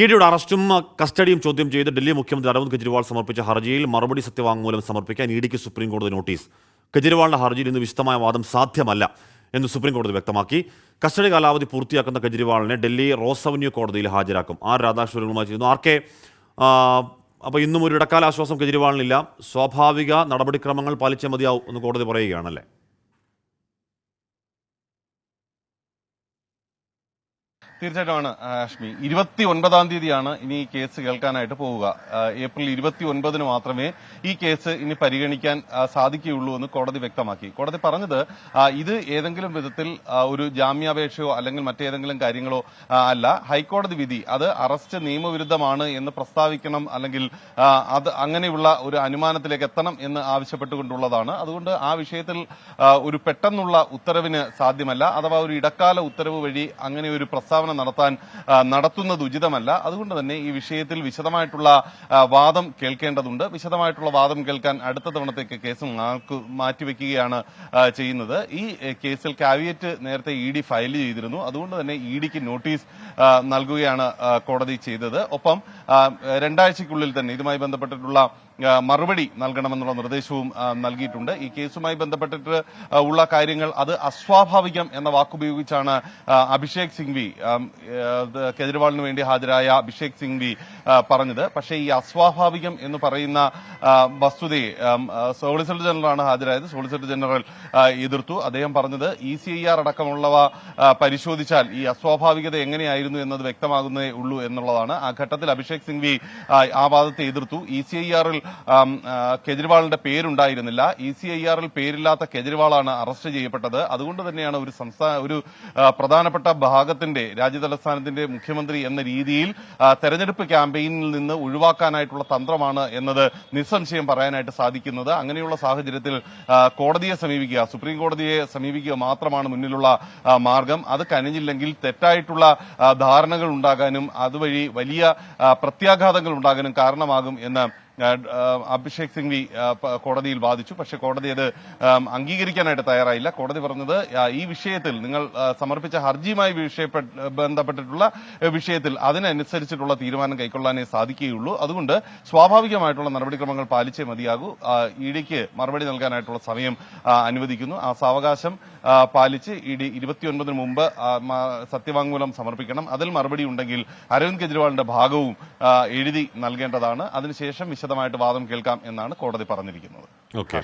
ഇഡിയുടെ അറസ്റ്റും കസ്റ്റഡിയും ചോദ്യം ചെയ്ത് ഡൽഹി മുഖ്യമന്ത്രി അരവിന്ദ് കെജ്രിവാൾ സമർപ്പിച്ച ഹർജിയിൽ മറുപടി സത്യവാങ്മൂലം സമർപ്പിക്കാൻ ഇഡിക്ക് സുപ്രീം കോടതി നോട്ടീസ്. കെജ്രിവാളിന്റെ ഹർജിയിൽ ഇന്ന് വിശദമായ വാദം സാധ്യമല്ല എന്ന് സുപ്രീം കോടതി വ്യക്തമാക്കി. കസ്റ്റഡി കാലാവധി പൂർത്തിയാക്കുന്ന കെജ്രിവാളിനെ ഡൽഹി റോസ് അവന്യൂ കോടതിയിൽ ഹാജരാക്കും. ആർ രാധാകൃഷ്ണനുമായി ചെയ്യുന്നു ആർ കെ അപ്പോൾ ഇന്നും ഒരു ഇടക്കാല ആശ്വാസം കെജ്രിവാളിനില്ല. സ്വാഭാവിക നടപടിക്രമങ്ങൾ പാലിച്ചേ മതിയാവും എന്ന് കോടതി പറയുകയാണല്ലേ? തീർച്ചയായിട്ടുമാണ് ആഷ്മി. ഇരുപത്തി ഒൻപതാം തീയതിയാണ് ഇനി ഈ കേസ് കേൾക്കാനായിട്ട് പോവുക. ഏപ്രിൽ ഇരുപത്തി ഒൻപതിന് മാത്രമേ ഈ കേസ് ഇനി പരിഗണിക്കാൻ സാധിക്കുകയുള്ളൂ എന്ന് കോടതി വ്യക്തമാക്കി. കോടതി പറഞ്ഞത് ഇത് ഏതെങ്കിലും വിധത്തിൽ ഒരു ജാമ്യാപേക്ഷയോ അല്ലെങ്കിൽ മറ്റേതെങ്കിലും കാര്യങ്ങളോ അല്ല. ഹൈക്കോടതി വിധി അത് അറസ്റ്റ് നിയമവിരുദ്ധമാണ് എന്ന് പ്രസ്താവിക്കണം അല്ലെങ്കിൽ അത് അങ്ങനെയുള്ള ഒരു അനുമാനത്തിലേക്ക് എത്തണം എന്ന് ആവശ്യപ്പെട്ടുകൊണ്ടുള്ളതാണ്. അതുകൊണ്ട് ആ വിഷയത്തിൽ ഒരു പെട്ടെന്നുള്ള ഉത്തരവിന് സാധ്യമല്ല. അഥവാ ഒരു ഇടക്കാല ഉത്തരവ് വഴി അങ്ങനെ ഒരു പ്രസ്താവന നടത്താൻ ആ, നടത്തുന്നത് ഉചിതമല്ല. അതുകൊണ്ട് തന്നെ ഈ വിഷയത്തിൽ വിശദമായിട്ടുള്ള വാദം കേൾക്കേണ്ടതുണ്ട്. വിശദമായിട്ടുള്ള വാദം കേൾക്കാൻ അടുത്ത തവണത്തേക്ക് കേസ് മാറ്റിവെക്കുകയാണ് ചെയ്യുന്നത്. ഈ കേസിൽ കാവിയറ്റ് നേരത്തെ ഇ ഡി ഫയൽ ചെയ്തിരുന്നു. അതുകൊണ്ട് തന്നെ ഇ ഡിക്ക് നോട്ടീസ് നൽകുകയാണ് കോടതി ചെയ്തത്. ഒപ്പം രണ്ടാഴ്ചയ്ക്കുള്ളിൽ തന്നെ ഇതുമായി ബന്ധപ്പെട്ടിട്ടുള്ള മറുപടി നൽകണമെന്നുള്ള നിർദ്ദേശവും നൽകിയിട്ടുണ്ട്. ഈ കേസുമായി ബന്ധപ്പെട്ടിട്ട് ഉള്ള കാര്യങ്ങൾ അത് അസ്വാഭാവികം എന്ന വാക്കുപയോഗിച്ചാണ് അഭിഷേക് സിംഗ്വി കെജ്രിവാളിന് വേണ്ടി ഹാജരായ അഭിഷേക് സിംഗ്വി പറഞ്ഞത്. പക്ഷേ ഈ അസ്വാഭാവികം എന്ന് പറയുന്ന വസ്തുതയെ സോളിസിറ്റർ ജനറലാണ് ഹാജരായത്. സോളിസിറ്റർ ജനറൽ എതിർത്തു. അദ്ദേഹം പറഞ്ഞത് ഇ സി ഐ ആർ അടക്കമുള്ളവ പരിശോധിച്ചാൽ ഈ അസ്വാഭാവികത എങ്ങനെയായിരുന്നു എന്നത് വ്യക്തമാകുന്നേ ഉള്ളൂ എന്നുള്ളതാണ്. ആ ഘട്ടത്തിൽ അഭിഷേക് സിംഗ്വി ആ, വാദത്തെ എതിർത്തു. ഇ സി ഐ ആറിൽ കെജ്രിവാളിന്റെ പേരുണ്ടായിരുന്നില്ല. ഇ സി ഐ ആറിൽ പേരില്ലാത്ത കെജ്രിവാളാണ് അറസ്റ്റ് ചെയ്യപ്പെട്ടത്. അതുകൊണ്ട് തന്നെയാണ് ഒരു സംസ്ഥാന ഒരു പ്രധാനപ്പെട്ട ഭാഗത്തിന്റെ രാജ്യതലസ്ഥാനത്തിന്റെ മുഖ്യമന്ത്രി എന്ന രീതിയിൽ തെരഞ്ഞെടുപ്പ് ക്യാമ്പയിനിൽ നിന്ന് ഒഴിവാക്കാനായിട്ടുള്ള തന്ത്രമാണ് എന്നത് നിസ്സംശയം പറയാനായിട്ട് സാധിക്കുന്നത്. അങ്ങനെയുള്ള സാഹചര്യത്തിൽ കോടതിയെ സമീപിക്കുക. സുപ്രീം കോടതിയെ സമീപിക്കുക മാത്രമാണ് മുന്നിലുള്ള മാർഗം. അത് കനിഞ്ഞില്ലെങ്കിൽ തെറ്റായിട്ടുള്ള ധാരണകൾ ഉണ്ടാകാനും അതുവഴി വലിയ പ്രത്യാഘാതങ്ങൾ ഉണ്ടാകാനും കാരണമാകും എന്ന് അഭിഷേക് സിംഗ്വി കോടതിയിൽ വാദിച്ചു. പക്ഷേ കോടതി അത് അംഗീകരിക്കാനായിട്ട് തയ്യാറായില്ല. കോടതി പറഞ്ഞത് ഈ വിഷയത്തിൽ നിങ്ങൾ സമർപ്പിച്ച ഹർജിയുമായി ബന്ധപ്പെട്ടിട്ടുള്ള വിഷയത്തിൽ അതിനനുസരിച്ചിട്ടുള്ള തീരുമാനം കൈക്കൊള്ളാനേ സാധിക്കുകയുള്ളൂ. അതുകൊണ്ട് സ്വാഭാവികമായിട്ടുള്ള നടപടിക്രമങ്ങൾ പാലിച്ചേ മതിയാകൂ. ഇ ഡിക്ക് മറുപടി നൽകാനായിട്ടുള്ള സമയം അനുവദിക്കുന്നു. ആ സാവകാശം പാലിച്ച് ഇ ഡി ഇരുപത്തിയൊൻപതിന് മുമ്പ് സത്യവാങ്മൂലം സമർപ്പിക്കണം. അതിൽ മറുപടി ഉണ്ടെങ്കിൽ അരവിന്ദ് കെജ്രിവാളിന്റെ ഭാഗവും എഴുതി നൽകേണ്ടതാണ്. അതിനുശേഷം വിശദമായിട്ട് വാദം കേൾക്കാം എന്നാണ് കോടതി പറഞ്ഞിരിക്കുന്നത്. ഓക്കെ.